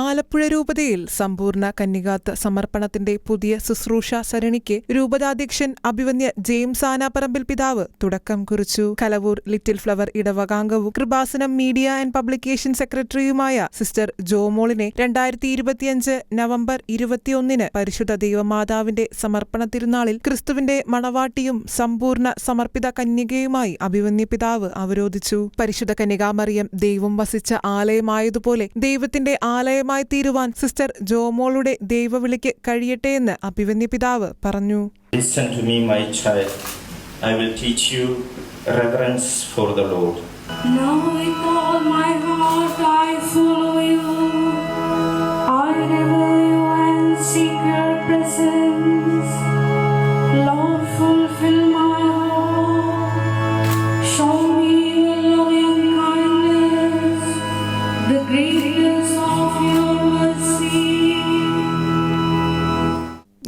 ആലപ്പുഴ രൂപതയിൽ സമ്പൂർണ കന്നികാത്ത സമർപ്പണത്തിന്റെ പുതിയ ശുശ്രൂഷ സരണിക്ക് രൂപതാധ്യക്ഷൻ അഭിവന്യ ജെയിംസ് ആനാപ്പറമ്പിൽ പിതാവ് തുടക്കം കുറിച്ചു. കലവൂർ ലിറ്റിൽ ഫ്ലവർ ഇടവകാംഗവും കൃപാസനം മീഡിയ ആൻഡ് പബ്ലിക്കേഷൻ സെക്രട്ടറിയുമായ സിസ്റ്റർ ജോമോളിനെ രണ്ടായിരത്തി ഇരുപത്തിയഞ്ച് നവംബർ ഇരുപത്തിയൊന്നിന് പരിശുദ്ധ ദൈവമാതാവിന്റെ സമർപ്പണ തിരുനാളിൽ ക്രിസ്തുവിന്റെ മണവാട്ടിയും സമ്പൂർണ സമർപ്പിത കന്യകയുമായി അഭിവന്യ പിതാവ് അവരോധിച്ചു. പരിശുദ്ധ കന്യകാമറിയം ദൈവം വസിച്ച ആലയമായതുപോലെ ദൈവത്തിന്റെ തീരുവാൻ സിസ്റ്റർ ജോമോളുടെ ദൈവവിളിക്ക് കഴിയട്ടെ എന്ന് അഭിവന്യ പിതാവ് പറഞ്ഞു. Green.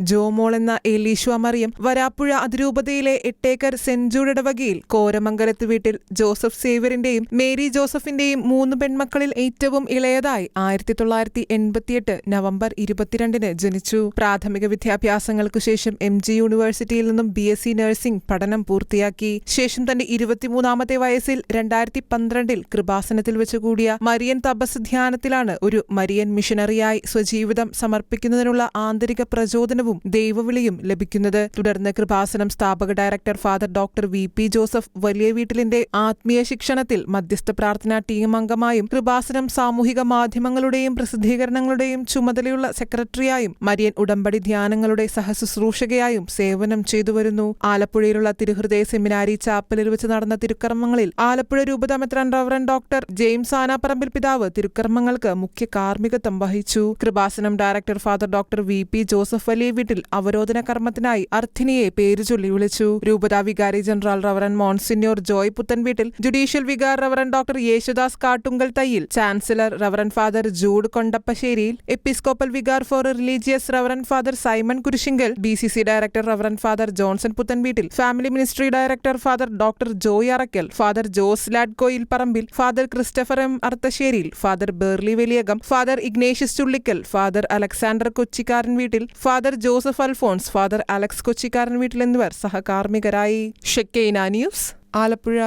ജോമോൾ എന്ന എലീശ്വ മറിയം വരാപ്പുഴ അതിരൂപതയിലെ എട്ടേക്കർ സെന്റ് ജൂഡ് ഇടവകയിൽ കോരമംഗലത്ത് വീട്ടിൽ ജോസഫ് സേവ്യറിന്റെയും മേരി ജോസഫിന്റെയും മൂന്ന് പെൺമക്കളിൽ ഏറ്റവും ഇളയതായി ആയിരത്തി തൊള്ളായിരത്തി എൺപത്തിയെട്ട് നവംബർ ഇരുപത്തിരണ്ടിന് ജനിച്ചു. പ്രാഥമിക വിദ്യാഭ്യാസങ്ങൾക്കു ശേഷം എം ജി യൂണിവേഴ്സിറ്റിയിൽ നിന്നും ബി എസ് സി നഴ്സിംഗ് പഠനം പൂർത്തിയാക്കി. ശേഷം തന്റെ ഇരുപത്തിമൂന്നാമത്തെ വയസ്സിൽ രണ്ടായിരത്തി പന്ത്രണ്ടിൽ കൃപാസനത്തിൽ വെച്ചുകൂടിയ മരിയൻ തപസ് ധ്യാനത്തിലാണ് ഒരു മരിയൻ മിഷനറിയായി സ്വജീവിതം സമർപ്പിക്കുന്നതിനുള്ള ആന്തരിക പ്രചോദനവും ദൈവവിളിയും ലഭിക്കുന്നത്. തുടർന്ന് കൃപാസനം സ്ഥാപക director father doctor V P Joseph വലിയ വീട്ടിലിന്റെ ആത്മീയ ശിക്ഷണത്തിൽ മധ്യസ്ഥ പ്രാർത്ഥനാ ടീം അംഗമായും കൃപാസനം സാമൂഹിക മാധ്യമങ്ങളുടെയും പ്രസിദ്ധീകരണങ്ങളുടെയും ചുമതലയുള്ള സെക്രട്ടറിയായും മരിയൻ ഉടമ്പടി ധ്യാനങ്ങളുടെ സഹശുശ്രൂഷകയായും സേവനം ചെയ്തുവരുന്നു ആലപ്പുഴയിലുള്ള തിരുഹൃദയ സെമിനാരി ചാപ്പലിൽ വെച്ച് നടന്ന തിരുക്കർമ്മങ്ങളിൽ ആലപ്പുഴ രൂപത മെത്രാൻ റവറൻ ഡോക്ടർ ജെയിംസ് ആനാപ്പറമ്പിൽ പിതാവ് തിരുക്കർമ്മങ്ങൾക്ക് മുഖ്യ കാർമ്മികത്വം വഹിച്ചു. Kripasanam director father doctor V P Joseph Valiyaveettil അവരോധന കർമ്മത്തിനായി അർത്ഥിനിയെ പേര് ചൊല്ലി വിളിച്ചു. രൂപതാ വികാരി general reverend monsignor Joy Puthenveettil judicial vicar reverend doctor Yesudas Kattunkal Thayyil chancellor reverend father Jude Kondappasseriyil episcopal vicar for religious reverend father Simon Kurisingal B C C director reverend father Johnson Puthenveettil family ministry director father doctor Joy Arackal father Jose Ladkoyil Parambil father Christopher M Arthasseriyil father Berly Valiyakam father Ignatius Chullickal father Alexander Kochikaranveettil father Joseph Alphonse father Alex Kochikaranveettil എന്നിവർ സഹകാർമ്മികരായി. Shekinah news Alappuzha.